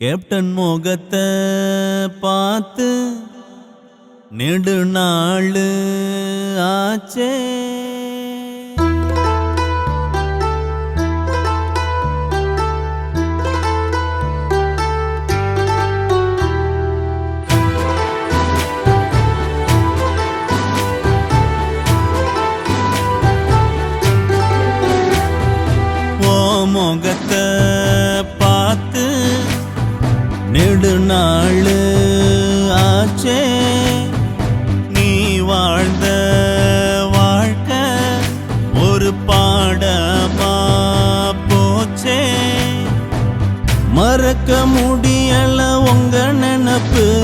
Captain முகத்தை பார்த்து நெடுநாள் ஆச்சே. நாள் ஆச்சே. நீ வாழ்ந்த வாழ்க்கை ஒரு பாடமா போச்சே. மறக்க முடியல உங்க நினப்பு.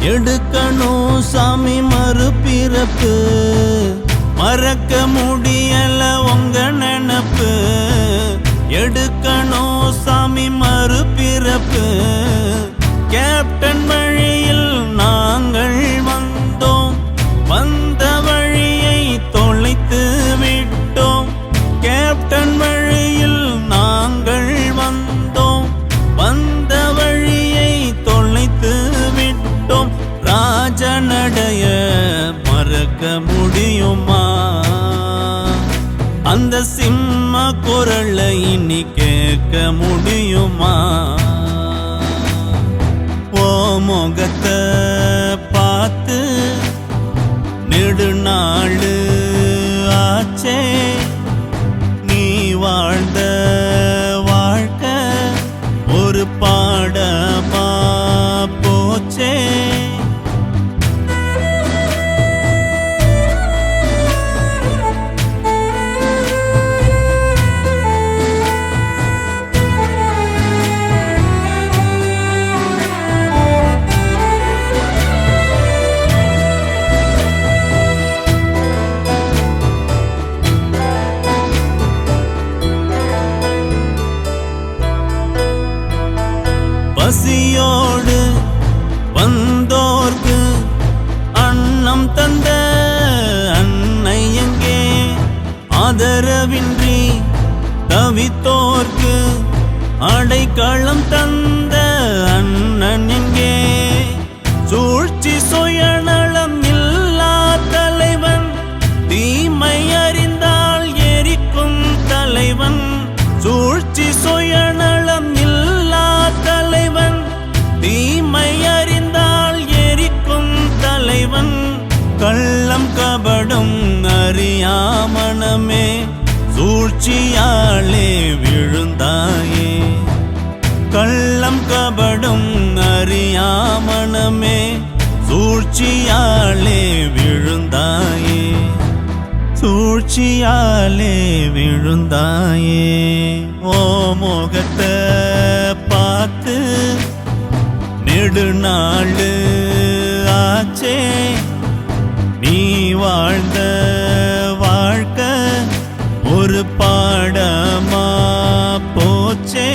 எடுக்கணும் சாமி மறுபிறப்பு. மறக்க முடியல உங்க நினப்பு. எடுக்கணும் சாமி மறுபிறப்பு. கேப்டன் வழியில் நாங்கள் வந்தோம். வந்த வழியை தொலைத்து விட்டோம். கேப்டன் வழியில் நாங்கள் வந்தோம். வந்த வழியை தொலைத்து விட்டோம். ராஜனடைய மறக்க முடியுமா? அந்த சிம்ம குரலை இனி கேட்க முடியுமா? முகத்தை பார்த்து நெடுநாள் ஆச்சே நீ வாழ்ந்த வாழ்க்கை ஒரு பாடமா பசியோடு வந்தோர்க்கு அன்னம் தந்த அன்னை எங்கே? ஆதரவின்றி தவித்தோர்க்கு அடைக்கலம் தந்த அண்ணன் எங்கே? சூழ்ச்சி சுயநலம் இல்லா தலைவன் தீமை அறிந்தால் எரிக்கும் தலைவன். சூழ்ச்சி சுயநலம் மனமே சூழ்ச்சியாலே விழுந்தாயே. கள்ளம் கபடும் அறியா மனமே சூழ்ச்சியாலே விழுந்தாயே. சூழ்ச்சியாலே விழுந்தாயே. ஓ முகத்தை பார்த்து நெடுநாள் ஆச்சே. நீ வாழ்ந்த ஒரு பாடமா போச்சே.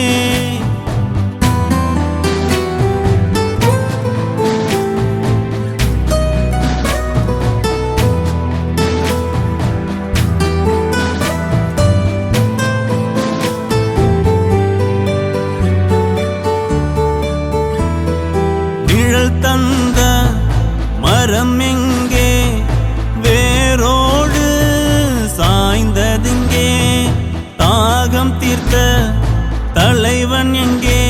நிழல் தந்த மரம் எங்கே தாகம் தீர்த்த தலைவன் எங்கே?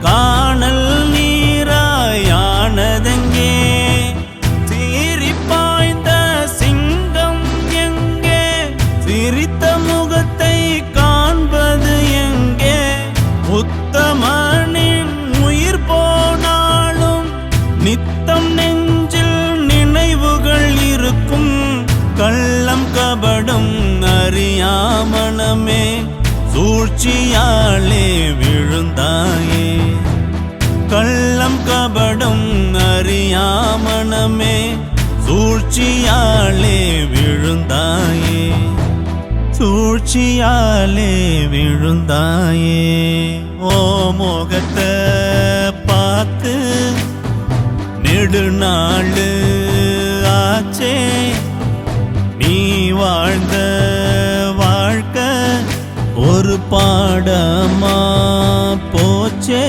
காணல் நீராயானதெங்கே? சீறி பாய்ந்த சிங்கம் எங்கே? சிரித்த முகத்தை காண்பது எங்கே? உத்தமனின் உயிர் போனாலும் நித்தம் நெஞ்சில் நினைவுகள் இருக்கும். கள்ளம் கபடும் அறியாமணமே சூழ்ச்சியாலே விழுந்தாயே. கள்ளம் கபடம் அறியாமணமே சூழ்ச்சியாலே விழுந்தாயே. சூழ்ச்சியாலே விழுந்தாயே. ஓ முகத்தை பார்த்து நெடுநாள் ஆச்சே. நீ வாழ்ந்த பாடமா போச்சே.